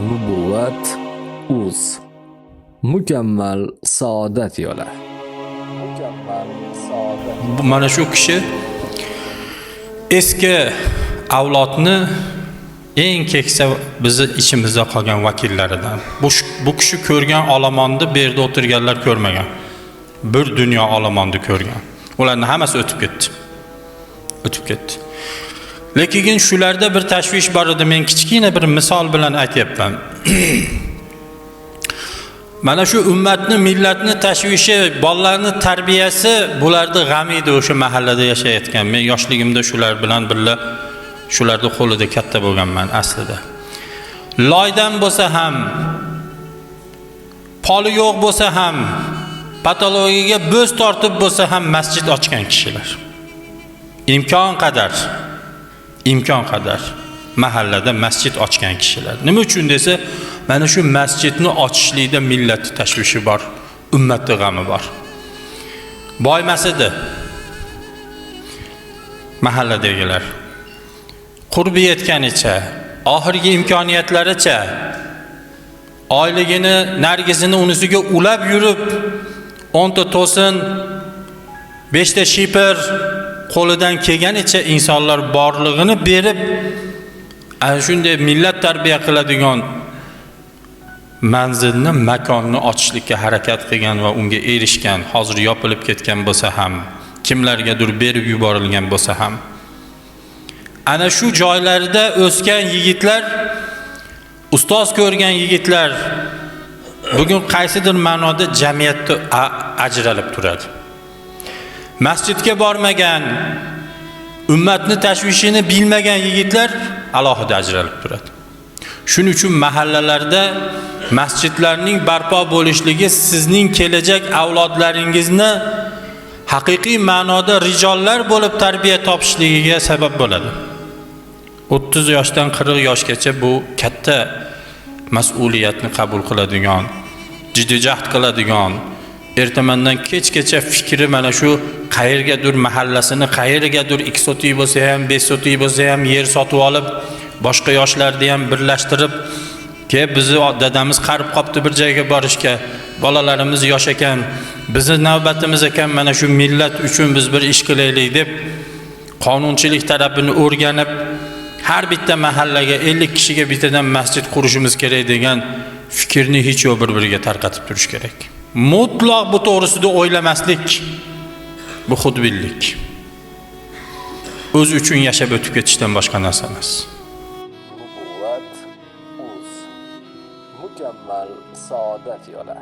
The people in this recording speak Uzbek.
Nubuvat uz mukammal saodat yo'li. Mukammal saodat. mana shu kishi eski avlodni eng keksa bizni ichimizda qolgan vakillaridan. Bu bu kishi ko'rgan olomonni bu yerda o'tirganlar ko'rmagan. Bir dunyo olomonni ko'rgan. Ularni hammasi o'tib ketdi. O'tib ketdi lekin shularda bir tashvish bor edi. Men kichkina bir misol bilan aytyapman. Mana shu ummatni millatni tashvishi bolalarni tarbiyasi bularni g'ami edi o'sha mahallada yashayotgan. Men yoshligimda shular bilan birga shularni qo'lida katta bo'lganman aslida. Loydan bo'lsa ham poli yo'q bo'lsa ham patologiyaga bo'z tortib bo'lsa ham masjid ochgan kishilar. Imkon qadar imkon qadar mahallada masjid ochgan kishilar. Nima uchun desa mana shu masjidni ochishlikda millatni tashvishi bor ummatni g'ami bor. Boymas edi mahalladagilar qurbi yetganicha oxirgi imkoniyatlaricha oyligini nargizini unisiga ulab yurib o'nta to'sin beshta shipir qo'lidan kelganicha insonlar borlig'ini berib ana shunday millat tarbiya qiladigan manzilni makonni ochishlikka harakat qilgan va unga erishgan hozir yopilib ketgan bo'lsa ham kimlargadir berib yuborilgan bo'lsa ham. Ana shu joylarda o'sgan yigitlar ustoz ko'rgan yigitlar bugun qaysidir ma'noda jamiyatda ajralib turadi. Masjidga bormagan ummatni tashvishini bilmagan yigitlar alohida ajralib turadi. Shuning uchun mahallalarda masjidlarning barpo bo'lishligi sizning kelajak avlodlaringizni haqiqiy ma'noda rijollar bo'lib tarbiya topishligiga sabab bo'ladi. 30 yoshdan 40 yoshgacha bu katta mas'uliyatni qabul qiladigan jiddiy jahd qiladigan ertamandan kechgacha fikri mana shu qayergadir mahallasini qayergadir ikki sotix bo'lsa ham besh sotix bo'lsa ham yer sotib olib boshqa yoshlarni ham birlashtirib ke bizni dadamiz qarib qolibdi bir joyga borishga bolalarimiz yosh ekan bizni navbatimiz ekan mana shu millat uchun biz bir ish qilaylik deb qonunchilik tarafini o'rganib har bitta mahallaga 50 kishiga bittadan masjid qurishimiz kerak degan fikrni hech yo'q bir biriga tarqatib turish kerak. Mutlaq bu to'g'risida o'ylamaslik bu xudbinlik o'z uchun yashab o'tib ketishdan boshqa narsa emas mukammal saodat yo'li.